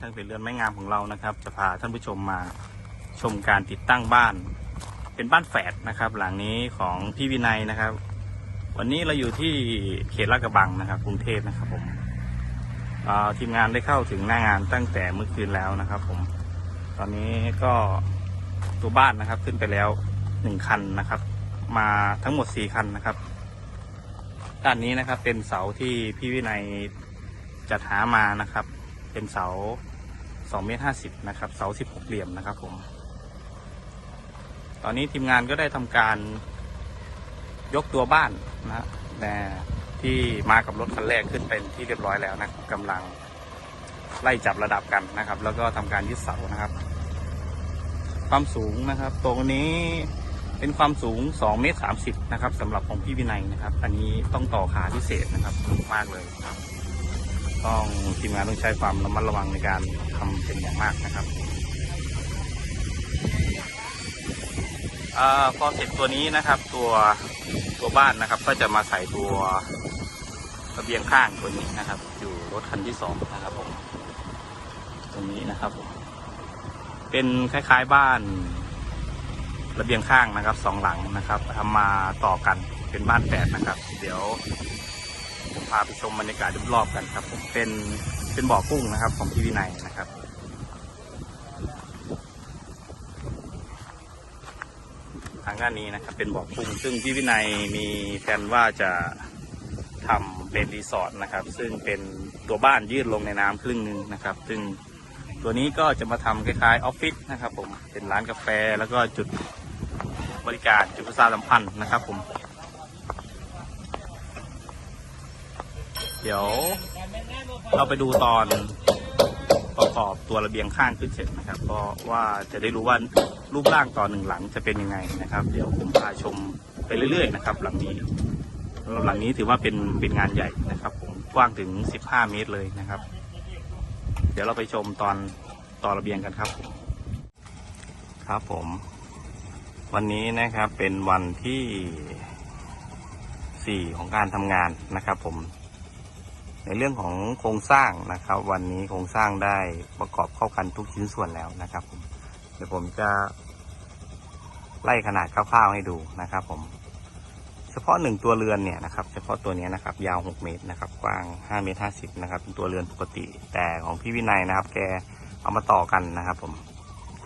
ทางเพจเรือนไม้งามของเรานะครับ จะพาท่านผู้ชมมาชมการติดตั้งบ้าน เป็นบ้านแฝดนะครับ หลังนี้ของพี่วินัยนะครับ วันนี้เราอยู่ที่เขตลาดกระบังนะครับ กรุงเทพนะครับผมทีมงานได้เข้าถึงหน้างานตั้งแต่เมื่อคืนแล้วนะครับผม ตอนนี้ก็ตัวบ้านนะครับขึ้นไปแล้วหนึ่งคันนะครับ มาทั้งหมดสี่คันนะครับ ด้านนี้นะครับเป็นเสาที่พี่วินัยจัดหามานะครับ เป็นเสา สองเมตรห้าสิบนะครับเสาสิบหกเหลี่ยมนะครับผม ตอนนี้ทีมงานก็ได้ทำการยกตัวบ้านนะฮะแต่ที่มากับรถคันแรกขึ้นเป็นที่เรียบร้อยแล้วนะครับกำลังไล่จับระดับกันนะครับ แล้วก็ทำการยึดเสานะครับ ความสูงนะครับตรงนี้เป็นความสูง2เมตร30นะครับสำหรับของพี่วินัยนะครับ อันนี้ต้องต่อขาพิเศษนะครับสูงมากเลย ต้องทีมงานต้องใช้ความระมัดระวังในการทำเป็นอย่างมากนะครับอพอเสร็จตัวนี้นะครับ ตัวตัวบ้านนะครับ ก็จะมาใส่ตัวระเบียงข้างตัวนี้นะครับ อยู่รถคันที่สองนะครับผมตรงนี้นะครับผมเป็นคล้ายๆบ้านระเบียงข้างนะครับสองหลังนะครับทำมาต่อกันเป็นบ้านแฝดนะครับ เดี๋ยว ผมพาไปชมบรรยากาศรอบๆกันครับ ผมเป็นเป็นบ่อกุ้งนะครับ ของพี่วินัยนะครับทางด้านนี้นะครับ เป็นบ่อกุ้ง ซึ่งพี่วินัยมีแผนว่าจะทำเป็นรีสอร์ทนะครับ ซึ่งเป็นตัวบ้านยืดลงในน้ำครึ่งหนึ่งนะครับ ซึ่งตัวนี้ก็จะมาทำคล้ายๆออฟฟิศนะครับ ผมเป็นร้านกาแฟแล้วก็จุดบริการจุดประชาสัมพันธ์นะครับ ผม เดี๋ยว เราไปดูตอนประกอบตัวระเบียงข้างขึ้นเสร็จนะครับ ก็ว่าจะได้รู้ว่ารูปร่างต่อหนึ่งหลังจะเป็นยังไงนะครับ เดี๋ยวผมพาชมไปเรื่อยๆนะครับ หลังนี้ หลังนี้ถือว่าเป็นเป็นงานใหญ่นะครับ ผมกว้างถึง 15 เมตรเลยนะครับ เดี๋ยวเราไปชมตอนต่อระเบียงกันครับผมครับผม วันนี้นะครับเป็นวันที่สี่ของการทำงานนะครับ ผม ในเรื่องของโครงสร้างนะครับ วันนี้โครงสร้างได้ประกอบเข้ากันทุกชิ้นส่วนแล้วนะครับผมเดี๋ยวผมจะไล่ขนาดคร่าวๆให้ดูนะครับ ผม เฉพาะหนึ่งตัวเรือนเนี่ยนะครับ เฉพาะตัวนี้นะครับ ยาว 6 เมตรนะครับ กว้าง 5 เมตร 50 นะครับ เป็นตัวเรือนปกติ แต่ของพี่วินัยนะครับ แกเอามาต่อกันนะครับ ผม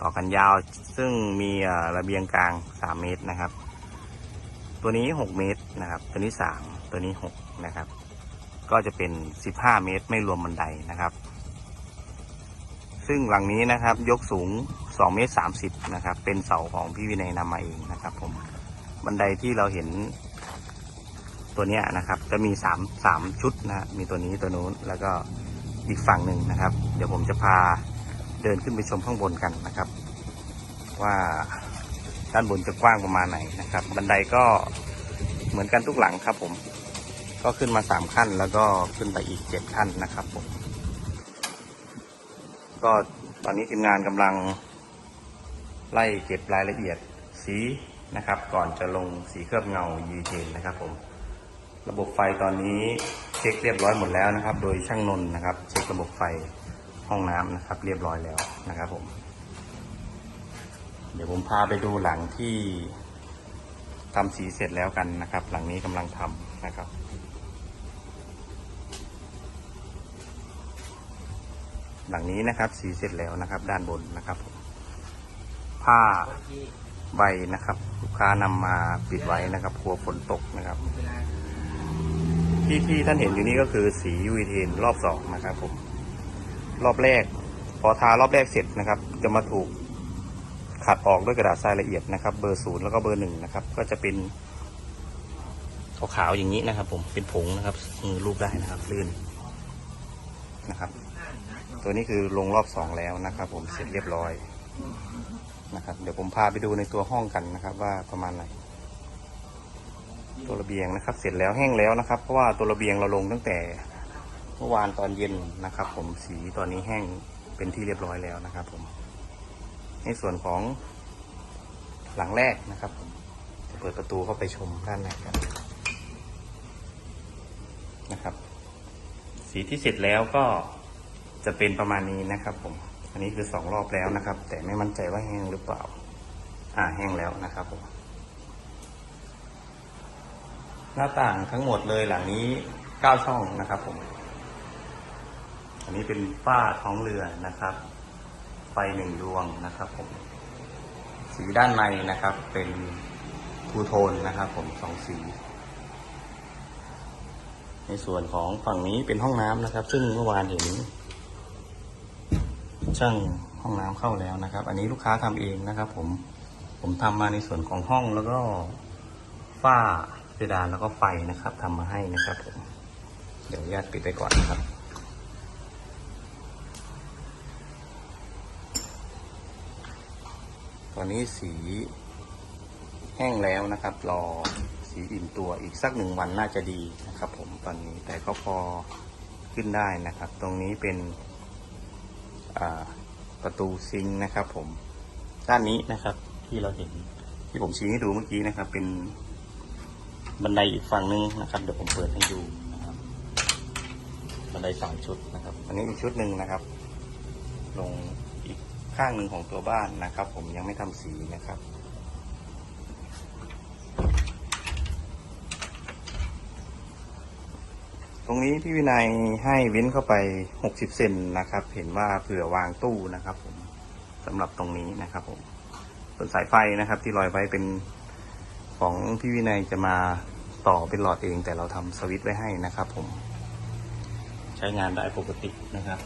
ต่อกันยาว ซึ่งมีระเบียงกลาง 3 เมตรนะครับ ตัวนี้ 6 เมตรนะครับ ตัวนี้ 3 ตัวนี้ 6 นะครับ ก็จะเป็น 15 เมตรไม่รวมบันไดนะครับ ซึ่งหลังนี้นะครับยกสูง 2 เมตร 30 นะครับ เป็นเสาของพี่วินัยนำมาเองนะครับ ผม บันไดที่เราเห็นตัวนี้นะครับ จะมี3 3ชุดนะฮะมีตัวนี้ตัวนู้นแล้วก็อีกฝั่งหนึ่งนะครับ เดี๋ยวผมจะพาเดินขึ้นไปชมข้างบนกันนะครับ ว่าด้านบนจะกว้างประมาณไหนนะครับ บันไดก็เหมือนกันทุกหลังครับผม ก็ขึ้นมาสามขั้นแล้วก็ขึ้นไปอีกเจ็ดขั้นนะครับผม ก็ตอนนี้ทีมงานกำลังไล่เก็บรายละเอียดสีนะครับ ก่อนจะลงสีเคลือบเงายูเทนนะครับผม ระบบไฟตอนนี้เช็คเรียบร้อยหมดแล้วนะครับ โดยช่างนนท์นะครับ เช็คระบบไฟห้องน้ำนะครับ เรียบร้อยแล้วนะครับผม เดี๋ยวผมพาไปดูหลังที่ทำสีเสร็จแล้วกันนะครับ หลังนี้กำลังทำนะครับ หลังนี้นะครับ สีเสร็จแล้วนะครับ ด้านบนนะครับผมผ้าใบนะครับ ลูกค้านำมาปิดไว้นะครับกลัวฝนตกนะครับ ที่ที่ท่านเห็นอยู่นี้ก็คือสียูวีเทนรอบสองนะครับผมรอบแรก พอทารอบแรกเสร็จนะครับ จะมาถูกขัดออกด้วยกระดาษทรายละเอียดนะครับ เบอร์ศูนย์แล้วก็เบอร์หนึ่งนะครับ ก็จะเป็นขาวๆอย่างนี้นะครับ ผมเป็นผงนะครับมือรูปได้นะครับลื่นนะครับ ตัวนี้คือลงรอบสองแล้วนะครับ ผมเสร็จเรียบร้อยนะครับ เดี๋ยวผมพาไปดูในตัวห้องกันนะครับ ว่าประมาณไหนตัวระเบียงนะครับ เสร็จแล้วแห้งแล้วนะครับ เพราะว่าตัวระเบียงเราลงตั้งแต่เมื่อวานตอนเย็นนะครับ ผมสีตอนนี้แห้งเป็นที่เรียบร้อยแล้วนะครับ ผมในส่วนของหลังแรกนะครับผมจะเปิดประตูเข้าไปชมด้านในกันนะครับ สีที่เสร็จแล้วก็ จะเป็นประมาณนี้นะครับผม อันนี้คือสองรอบแล้วนะครับ แต่ไม่มั่นใจว่าแห้งหรือเปล่า อ่าแห้งแล้วนะครับผมหน้าต่างทั้งหมดเลยหลังนี้เก้าช่องนะครับผม อันนี้เป็นฝ้าท้องเรือนะครับ ไฟหนึ่งดวงนะครับผม สีด้านในนะครับ เป็นทูโทนนะครับ ผมสองสี ในส่วนของฝั่งนี้เป็นห้องน้ำนะครับ ซึ่งเมื่อวานเห็น ช่างห้องน้ำเข้าแล้วนะครับ อันนี้ลูกค้าทำเองนะครับ ผมผมทำมาในส่วนของห้องแล้วก็ฝ้าเพดานแล้วก็ไฟนะครับทำมาให้นะครับผมเดี๋ยวญาติปิดไปก่อนนะครับตอนนี้สีแห้งแล้วนะครับ รอสีอิ่มตัวอีกสักหนึ่งวันน่าจะดีนะครับ ผมตอนนี้แต่ก็พอขึ้นได้นะครับ ตรงนี้เป็น ประตูซิงนะครับผมด้านนี้นะครับ ที่เราเห็นที่ผมชี้ให้ดูเมื่อกี้นะครับ เป็นบันไดอีกฝั่งหนึงนะครับ เดี๋ยวผมเปิดให้ดูนะครับบันไดสองชุดนะครับ อันนี้อีกชุดหนึ่งนะครับ ลงอีกข้างหนึ่งของตัวบ้านนะครับ ผมยังไม่ทำสีนะครับ รงนี้พี่วินัยให้เว้นเข้าไป 60 เซนนะครับ เห็นว่าเผื่อวางตู้นะครับผมสำหรับตรงนี้นะครับผมส่วนสายไฟนะครับ ที่ลอยไว้เป็นของพี่วินัยจะมาต่อเป็นหลอดเอง แต่เราทำสวิตช์ไว้ให้นะครับผม ใช้งานได้ปกตินะครับ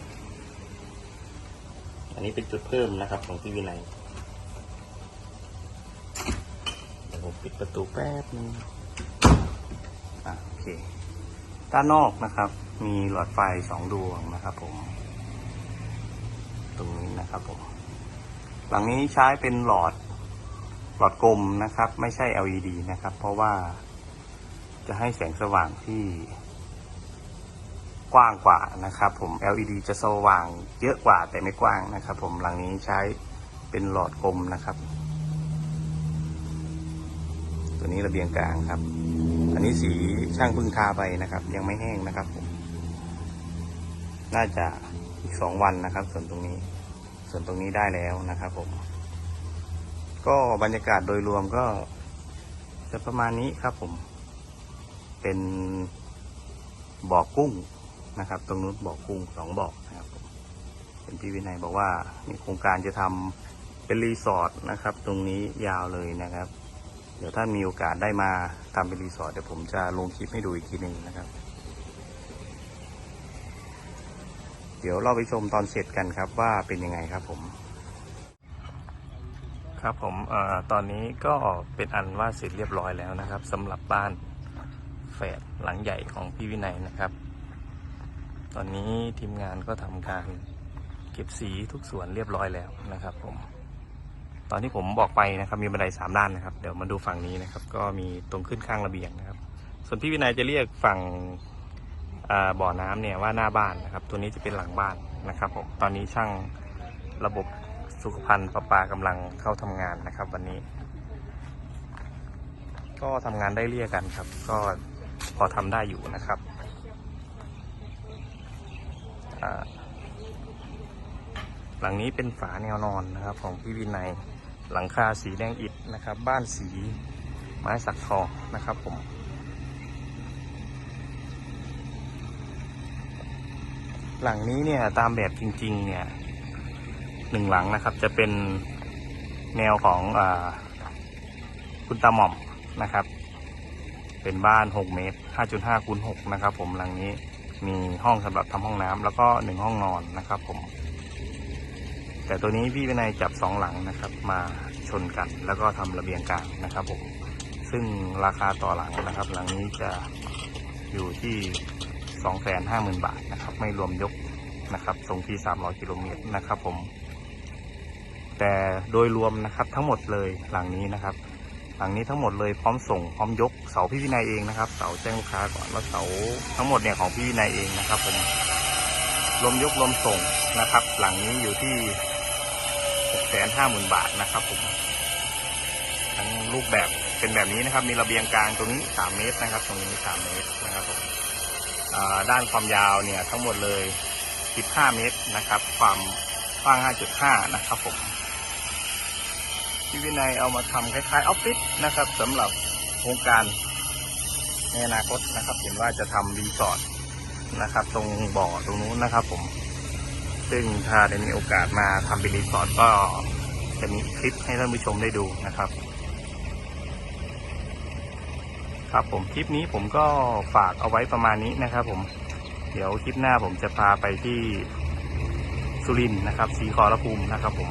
อันนี้เป็นจุดเพิ่มนะครับของพี่วินัยเดี๋ยวผมปิดประตูแป๊บนึงอะโอเค ด้านนอกนะครับ มีหลอดไฟสองดวงนะครับผม ตรงนี้นะครับผม หลังนี้ใช้เป็นหลอดหลอดกลมนะครับ ไม่ใช่ LED นะครับ เพราะว่าจะให้แสงสว่างที่กว้างกว่านะครับ ผม LED จะสว่างเยอะกว่าแต่ไม่กว้างนะครับ ผมหลังนี้ใช้เป็นหลอดกลมนะครับ ตัวนี้ระเบียงกลางครับ อันนี้สีช่างพึ่งทาไปนะครับ ยังไม่แห้งนะครับผมน่าจะอีกสองวันนะครับ ส่วนตรงนี้ ส่วนตรงนี้ได้แล้วนะครับผม ก็บรรยากาศโดยรวมก็จะประมาณนี้ครับผม เป็นบ่อกุ้งนะครับ ตรงนู้นบ่อกุ้งสองบ่อนะครับเป็นพี่วินัยบอกว่ามีโครงการจะทำเป็นรีสอร์ทนะครับ ตรงนี้ยาวเลยนะครับ เดี๋ยวถ้านมีโอกาสได้มาทำเป็นรีสอร์ทเดี๋ยวผมจะลงคลิปให้ดูอีกทีหนึ่งนะครับ เดี๋ยวเราไปชมตอนเสร็จกันครับว่าเป็นยังไงครับผม ครับผมอตอนนี้ก็เป็นอันว่าเสร็จเรียบร้อยแล้วนะครับสำหรับบ้านแฝดหลังใหญ่ของพี่วินัยนะครับ ตอนนี้ทีมงานก็ทำการเก็บสีทุกส่วนเรียบร้อยแล้วนะครับผม ตอนที่ผมบอกไปนะครับมีบันไดสามด้านนะครับ เดี๋ยวมาดูฝั่งนี้นะครับ ก็มีตรงขึ้นข้างระเบียงนะครับ ส่วนพี่วินัยจะเรียกฝั่งบ่อน้ำเนี่ยว่าหน้าบ้านนะครับ ตัวนี้จะเป็นหลังบ้านนะครับผมตอนนี้ช่างระบบสุขภัณฑ์ประปากำลังเข้าทำงานนะครับ วันนี้ ก็ทำงานได้เรียกกันครับ ก็พอทำได้อยู่นะครับหลังนี้เป็นฝาแนวนอนนะครับ ของพี่วินัย หลังคาสีแดงอิฐนะครับ บ้านสีไม้สักทองนะครับผมหลังนี้เนี่ยตามแบบจริงๆเนี่ยหนึ่งหลังนะครับจะเป็นแนวของอคุณตาหม่อมนะครับ เป็นบ้าน 6 เมตร 5.5คูณ6นะครับผมหลังนี้มีห้องสำหรับทำห้องน้ำแล้วก็หนึ่งห้องนอนนะครับผม แต่ตัวนี้พี่วินัยจับสองหลังนะครับ มาชนกันแล้วก็ทำระเบียงกลางนะครับผมซึ่งราคาต่อหลังนะครับ หลังนี้จะอยู่ที่สองแสนห้าหมื่นบาทนะครับ ไม่รวมยกนะครับทรงที่สามร้อยกิโลเมตรนะครับผม แต่โดยรวมนะครับทั้งหมดเลยหลังนี้นะครับ หลังนี้ทั้งหมดเลยพร้อมส่งพร้อมยกเสาพี่วินัยเองนะครับเสาแจ้งลูกค้าก่อนแล้วเสาทั้งหมดเนี่ยของพี่วินัยเองนะครับผมรวมยกรวมส่งนะครับ หลังนี้อยู่ที่ แสนห้าหมื่นบาทนะครับผมทั้งรูปแบบเป็นแบบนี้นะครับ มีระเบียงกลางตรงนี้สามเมตรนะครับ ตรงนี้สามเมตรนะครับผมด้านความยาวเนี่ยทั้งหมดเลยสิบห้าเมตรนะครับ ความกว้าง5.5นะครับผมพี่วินัยเอามาทำคล้ายๆออฟฟิศนะครับสำหรับโครงการในอนาคตนะครับ เห็นว่าจะทำรีสอร์ทนะครับ ตรงบ่อตรงนู้นนะครับผม ซึ่งถ้าได้มีโอกาสมาทำเป็นรีสอร์ทก็จะมีคลิปให้ท่านผู้ชมได้ดูนะครับ ครับผมคลิปนี้ผมก็ฝากเอาไว้ประมาณนี้นะครับ ผม เดี๋ยวคลิปหน้าผมจะพาไปที่สุรินทร์นะครับสีขอรภูมินะครับ ผม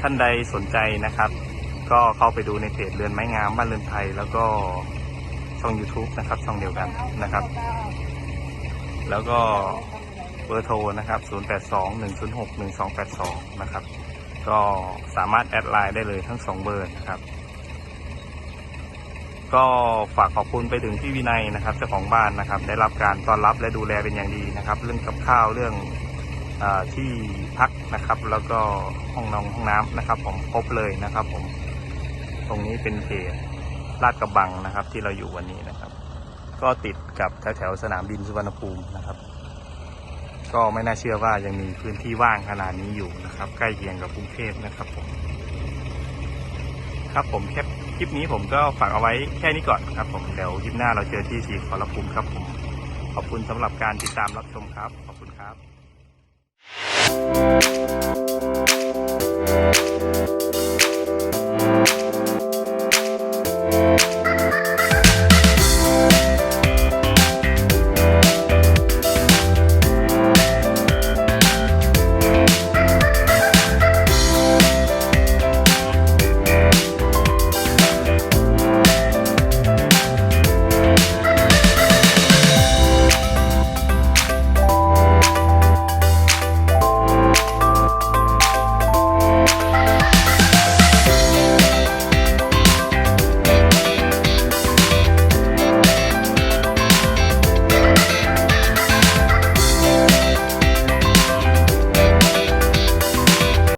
ท่านใดสนใจนะครับ ก็เข้าไปดูในเพจเรือนไม้งามบ้านเรือนไทย แล้วก็ช่อง YouTube นะครับ ช่องเดียวกันนะครับ แล้วก็ บอร์โทรนะครับ 0821061282 นะครับ ก็สามารถแอดไลน์ได้เลยทั้งสองเบอร์นะครับ ก็ฝากขอบคุณไปถึงพี่วินัยนะครับเจ้าของบ้านนะครับ ได้รับการต้อนรับและดูแลเป็นอย่างดีนะครับ เรื่องกับข้าวเรื่องอที่พักนะครับ แล้วก็ห้องนอนห้องน้ำนะครับ ผมครบเลยนะครับ ผม ตรงนี้เป็นเขตลาดกระบังนะครับ ที่เราอยู่วันนี้นะครับ ก็ติดกับแถวแถวสนามบินสุวรรณภูมินะครับ ก็ไม่น่าเชื่อว่ายังมีพื้นที่ว่างขนาดนี้อยู่นะครับ ใกล้เคียงกับกรุงเทพนะครับผม ครับผมแคปคลิปนี้ผมก็ฝากเอาไว้แค่นี้ก่อนครับผมเดี๋ยวคลิปหน้าเราเจอที่สีขอรภูมิครับผม ขอบคุณสำหรับการติดตามรับชมครับ ขอบคุณครับ